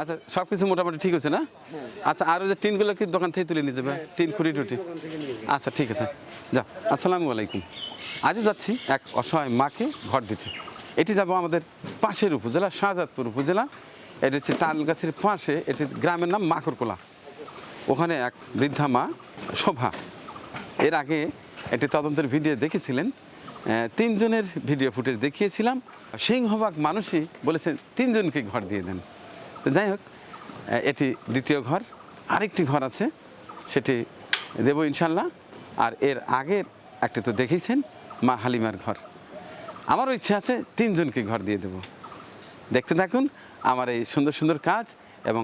আচ্ছা সব কিছু মোটামুটি ঠিক আছে না? আচ্ছা আর ওই যে টিনগুলো কি দোকান থেকে তুলে নিয়ে যাবে? টিন খুঁটি টুটি? আচ্ছা ঠিক আছে। যা আসসালামু আলাইকুম। আজও যাচ্ছি এক অসহায় মাকে ঘর দিতে। এটি যাব আমাদের পাশের উপজেলা শাহজাদপুর উপজেলা। এটি হচ্ছে তালগাছের পাশে এটি গ্রামের নাম মাকড়কোলা ওখানে এক বৃদ্ধা মা শোভা। এর আগে একটি তদন্তের ভিডিও দেখেছিলেন। তিনজনের ভিডিও ফুটেজ দেখিয়েছিলাম। সিংহভাগ মানুষই বলেছেন তিনজনকে ঘর দিয়ে দেন। তো যাই হোক এটি দ্বিতীয় ঘর। আরেকটি ঘর আছে, সেটি দেব ইনশাল্লাহ আর এর আগের একটি তো দেখেছেন মা হালিমার ঘর। আমারও ইচ্ছে আছে তিনজনকে ঘর দিয়ে দেব। দেখতে থাকুন, আমার এই সুন্দর সুন্দর কাজ এবং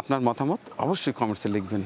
আপনার মতামত অবশ্যই কমেন্টসে লিখবেন।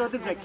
ওদিক দেখ।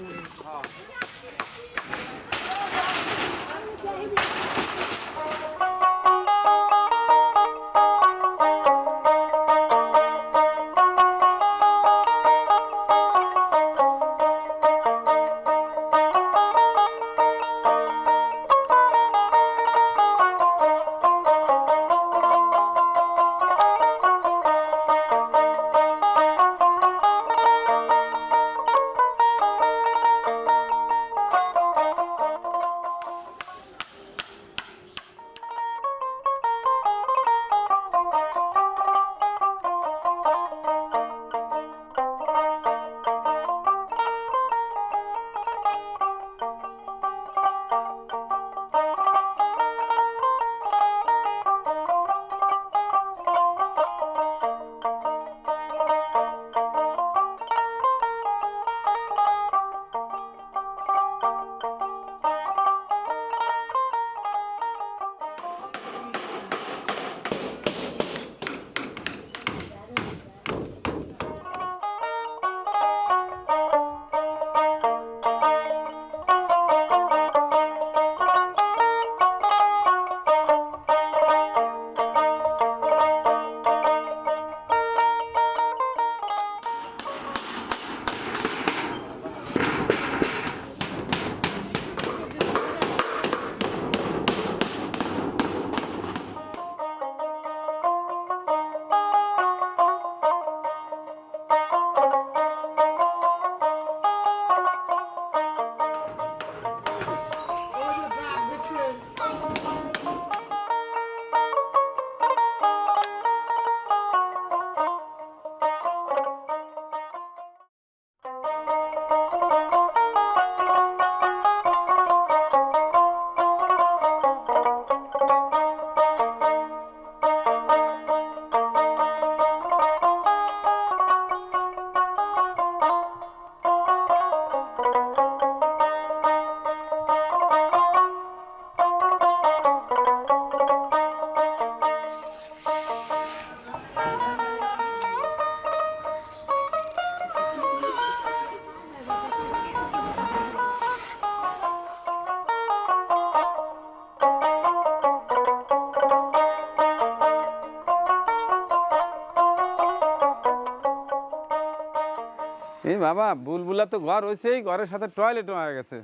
এই বাবা বুলবুলা তো ঘর হয়েছেই ঘরের সাথে টয়লেটও হয়ে গেছে।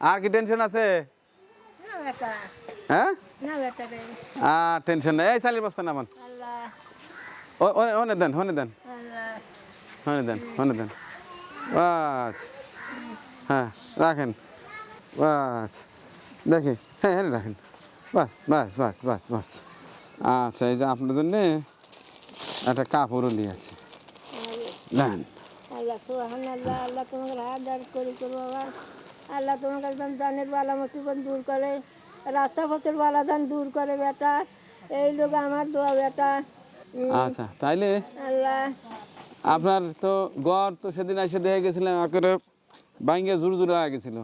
আর কি টেনশন আছে? হ্যাঁ? আর টেনশন নেই। এই চালিয়ে বসতে না আমার আল্লাহ হনে দেন হনে দেন। আল্লাহ। হনে দেন হনে দেন। বাস। হ্যাঁ রাখেন। বাস। দেখি। হ্যাঁ হ্যাঁ রাখেন। বাস বাস বাস বাস বাস। আচ্ছা এই যে আপনার জন্যে একটা কাপড়ও নিয়ে আছে আল্লাহ। সুহান আল্লাহ আল্লাহ তোমাকে হাত দাঁড় করি করো বাবা আল্লাহ তোমাকে একদম দানের বালা মুসিবত দূর করে রাস্তা পথের বালা দান দূর করে বেটা এই লোক আমার দোয়া বেটা। আচ্ছা তাইলে আল্লাহ। আপনার তো গড় তো সেদিন এসে দেখে গেছিলাম একেবারে বাইঙ্গে জুড় জুড়ে হয়ে গেছিল।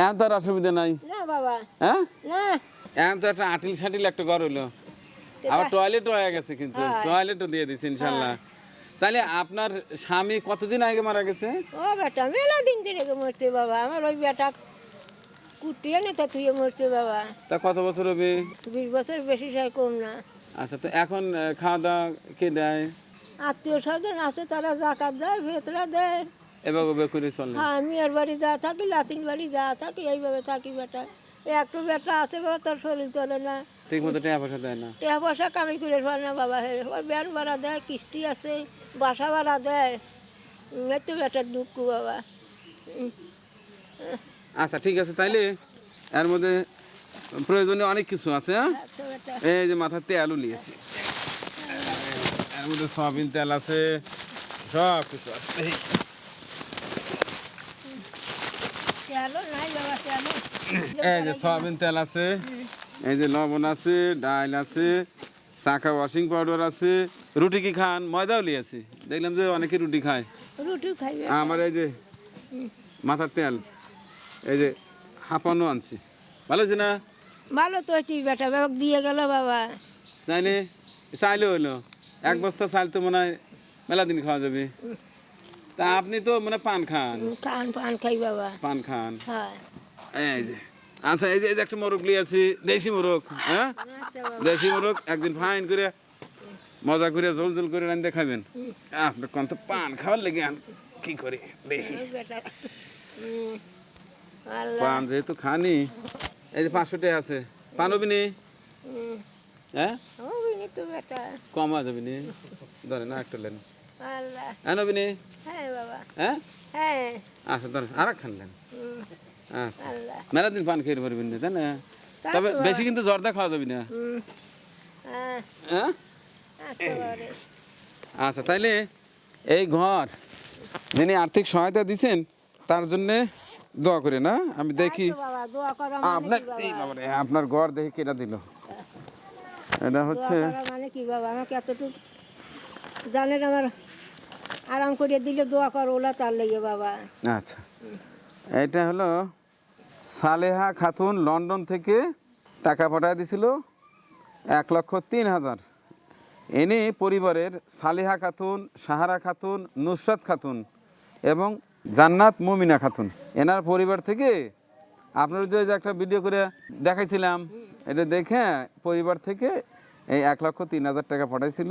এখন তো আর অসুবিধা নাই। না বাবা। হ্যাঁ? এখন তো একটা আটিল সাটিল একটা ঘর হইল। আবার টয়লেটও হয়ে গেছে কিন্তু। টয়লেটও দিয়ে দিছি ইনশাল্লাহ। তাহলে আপনার স্বামী কতদিন আগে মারা গেছে? ও বেটা মেলা দিন দিনে মরছে বাবা। আমার ওই বেটা কুটিয়ে নিতে তুই মরছে বাবা। তা কত বছর হবে? বিশ বছর বেশি সাই কম না। আচ্ছা তো এখন খাওয়া দাওয়া কে দেয়? আত্মীয় স্বজন আছে তারা জাকাত দেয় ভেতরা দেয়। এভাবে করে চলে। হ্যাঁ আমি আর বাড়ি যা থাকি লাতিন বাড়ি যা থাকি এইভাবে থাকি বেটা। একটু বেটা আছে বাবা তোর শরীর চলে না। ঠিক মতো টাকা পয়সা দেয় না। টাকা পয়সা কামি করে না বাবা। হে ওই ব্যান ভাড়া দেয় কিস্তি আছে। বাসা ভাড়া দেয়। তো বেটার দুঃখ বাবা। আচ্ছা ঠিক আছে তাইলে এর মধ্যে প্রয়োজনীয় অনেক কিছু আছে হ্যাঁ? আচ্ছা এই যে মাথার তেলও নিয়েছি। এর মধ্যে সয়াবিন তেল আছে সব কিছু আছে। এই যে সয়াবিন তেল আছে এই যে লবণ আছে ডাল আছে শাখা ওয়াশিং পাউডার আছে রুটি কি খান? ময়দাও লিয়েছি। দেখলাম যে অনেকে রুটি খায়। রুটি খাইবে। আমার এই যে মাথার তেল এই যে হাঁপানো আনছি। ভালো আছে না? ভালো তো তুই বেটা বাবা দিয়ে গেল বাবা। তাইলে চাইলে হইল এক বস্তা চাল তো মনে হয় মেলা দিন খাওয়া যাবে। তা আপনি তো মানে পান খান। খান পান খাই বাবা। পান খান। হ্যাঁ। এই যে আচ্ছা এই যে একটা মোরগ লিয়েছি দেশি মোরগ হ্যাঁ? দেশি মোরগ একদিন ফাইন করে মজা করে ঝোল ঝোল করে রান্ধতে খাবেন আপনার কোন তো পান খাওয়ার লেগে কি করি? দেখি পান যেহেতু খানি এই যে পাঁচশো টাকা আছে। পান হবি নি? হ্যাঁ? কম আছে বিনি ধরে না একটা লেন। হ্যাঁ হ্যাঁ বাবা। হ্যাঁ? হ্যাঁ। আচ্ছা ধরেন আর খান লেন মেলা দিন পান খেয়ে পারবেন না তাই না? তবে বেশি কিন্তু জর্দা খাওয়া যাবে না। হ্যাঁ? হ্যাঁ আচ্ছা তাইলে এই ঘর যিনি আর্থিক সহায়তা দিচ্ছেন তার জন্যে দোয়া করে না আমি দেখি মানে আপনার? বাবারে, আপনার ঘর দেখি কেটা দিল? এটা হচ্ছে মানে কি বাবা? আমাকে এতটুকু জানেন আমার আরাম করে দিলে দোয়া করো ওলা তার লেগে বাবা। আচ্ছা। এটা হলো সালেহা খাতুন লন্ডন থেকে টাকা পাঠায় দিছিল এক লক্ষ তিন হাজার। এনে পরিবারের সালেহা খাতুন, সাহারা খাতুন, নুসরাত খাতুন এবং জান্নাত মুমিনা খাতুন। এনার পরিবার থেকে আপনার যে একটা ভিডিও করে দেখাইছিলাম, এটা দেখে পরিবার থেকে এই এক লক্ষ তিন হাজার টাকা পাঠাইছিল।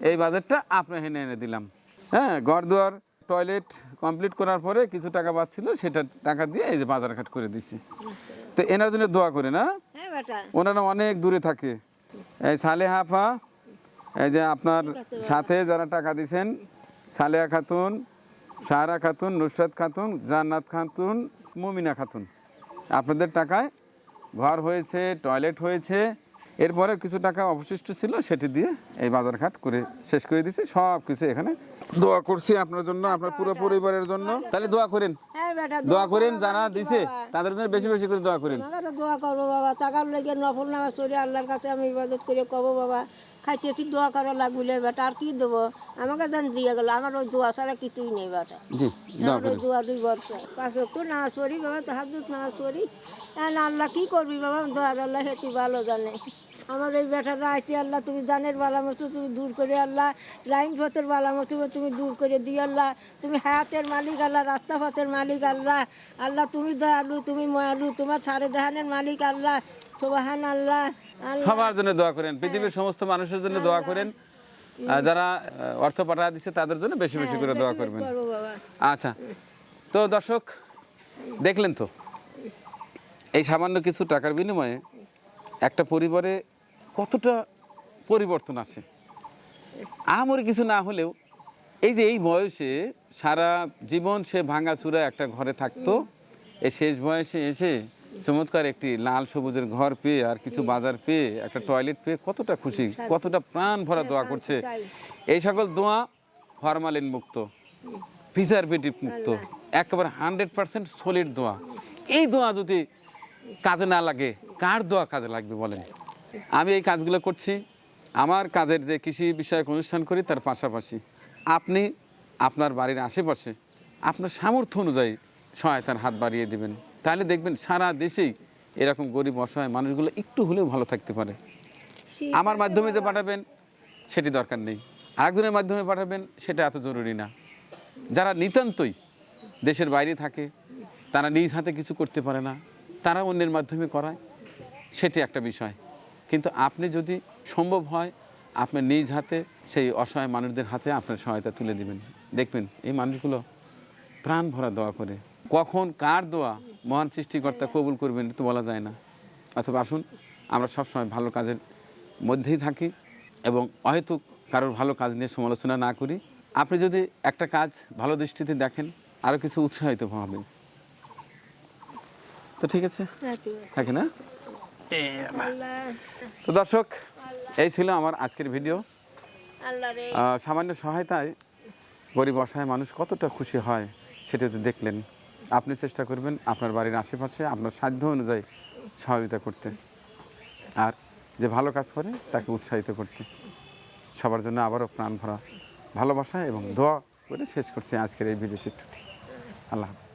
এই বাজারটা আপনার এনে এনে দিলাম। হ্যাঁ ঘর দুয়ার টয়লেট কমপ্লিট করার পরে কিছু টাকা বাঁচছিল সেটা টাকা দিয়ে এই যে বাজার ঘাট করে দিছি তো এনার জন্য দোয়া করে না হ্যাঁ ওনারা অনেক দূরে থাকে। এই সালেহা আপা এই যে আপনার সাথে যারা টাকা দিছেন সালেহা খাতুন সাহারা খাতুন নুসরাত খাতুন জান্নাত খাতুন মুমিনা খাতুন। আপনাদের টাকায় ঘর হয়েছে টয়লেট হয়েছে এরপরে কিছু টাকা অবশিষ্ট ছিল সেটি দিয়ে এই বাজারঘাট করে শেষ করে দিছি সব কিছু এখানে। দোয়া করছি আপনার জন্য আপনার পুরো পরিবারের জন্য। তাহলে দোয়া করেন। হ্যাঁ দোয়া করেন করো যারা দিছে তাদের জন্য বেশি বেশি করে দোয়া করেন। দোয়া করব বাবা টাকার লেগে নফল নামাজ পড়ি আল্লাহর কাছে আমি ইবাদত করে কব বাবা। খাইতেছি দোয়া করা লাগলে বেটা আর কি দেবো? আমাকে দেন দিয়ে গেল আমার ওই দোয়া ছাড়া কিছুই নেই বেটা। জি দোয়া দুই বছর। পাঁচ তো নামাজ পড়ি বাবা তো পড়ি। এখন আল্লাহ কি করবি বাবা? দোয়া আল্লাহ হেতু ভালো জানে। আমার এই বেটাটা আইটি আল্লাহ তুমি জানের বালা মতো তুমি দূর করে আল্লাহ লাইন পথের বালা মতো তুমি দূর করে দিয়ে আল্লাহ তুমি হায়াতের মালিক আল্লাহ রাস্তা পথের মালিক আল্লাহ আল্লাহ তুমি দয়ালু তুমি ময়ালু তোমার সারে দেহানের মালিক আল্লাহ সোবাহান আল্লাহ আল্লাহ। সবার জন্য দোয়া করেন পৃথিবীর সমস্ত মানুষের জন্য দোয়া করেন যারা অর্থ পাঠা দিচ্ছে তাদের জন্য বেশি বেশি করে দোয়া করবেন। আচ্ছা তো দর্শক দেখলেন তো এই সামান্য কিছু টাকার বিনিময়ে একটা পরিবারে কতটা পরিবর্তন আসে? আহামরি কিছু না হলেও এই যে এই বয়সে সারা জীবন সে ভাঙাচুরা একটা ঘরে থাকতো এই শেষ বয়সে এসে চমৎকার একটি লাল সবুজের ঘর পেয়ে আর কিছু বাজার পেয়ে, একটা টয়লেট পেয়ে কতটা খুশি, কতটা প্রাণ ভরা দোয়া করছে। এই সকল দোয়া ফরমালিন মুক্ত প্রিজারভেটিভ মুক্ত, একেবারে হান্ড্রেড পার্সেন্ট সলিড দোয়া। এই দোয়া যদি কাজে না লাগে, কার দোয়া কাজে লাগবে বলেন? আমি এই কাজগুলো করছি। আমার কাজের যে কৃষি বিষয়ক অনুষ্ঠান করি তার পাশাপাশি আপনি আপনার বাড়ির আশেপাশে আপনার সামর্থ্য অনুযায়ী সহায়তার হাত বাড়িয়ে দিবেন। তাহলে দেখবেন সারা দেশেই এরকম গরিব অসহায় মানুষগুলো একটু হলেও ভালো থাকতে পারে। আমার মাধ্যমে যে পাঠাবেন সেটি দরকার নেই। আরেকজনের মাধ্যমে পাঠাবেন সেটা এত জরুরি না। যারা নিতান্তই দেশের বাইরে থাকে তারা নিজ হাতে কিছু করতে পারে না। তারা অন্যের মাধ্যমে করায় সেটি একটা বিষয়। কিন্তু আপনি যদি সম্ভব হয় আপনার নিজ হাতে সেই অসহায় মানুষদের হাতে আপনার সহায়তা তুলে দিবেন। দেখবেন এই মানুষগুলো প্রাণ ভরা দোয়া করে। কখন কার দোয়া মহান সৃষ্টিকর্তা কবুল করবেন তো বলা যায় না। অথবা আসুন আমরা সবসময় ভালো কাজের মধ্যেই থাকি এবং অহেতুক কারোর ভালো কাজ নিয়ে সমালোচনা না করি। আপনি যদি একটা কাজ ভালো দৃষ্টিতে দেখেন আরও কিছু উৎসাহিত হবেন। তো ঠিক আছে। থাকে না? তো দর্শক এই ছিল আমার আজকের ভিডিও। সামান্য সহায়তায় গরিব অসহায় মানুষ কতটা খুশি হয় সেটা তো দেখলেন। আপনি চেষ্টা করবেন আপনার বাড়ির আশেপাশে আপনার সাধ্য অনুযায়ী সহযোগিতা করতে। আর যে ভালো কাজ করে তাকে উৎসাহিত করতে। সবার জন্য আবারও প্রাণ ভরা ভালোবাসা এবং দোয়া করে শেষ করছি আজকের এই ভিডিও চিত্রটি। আল্লাহ হাফেজ।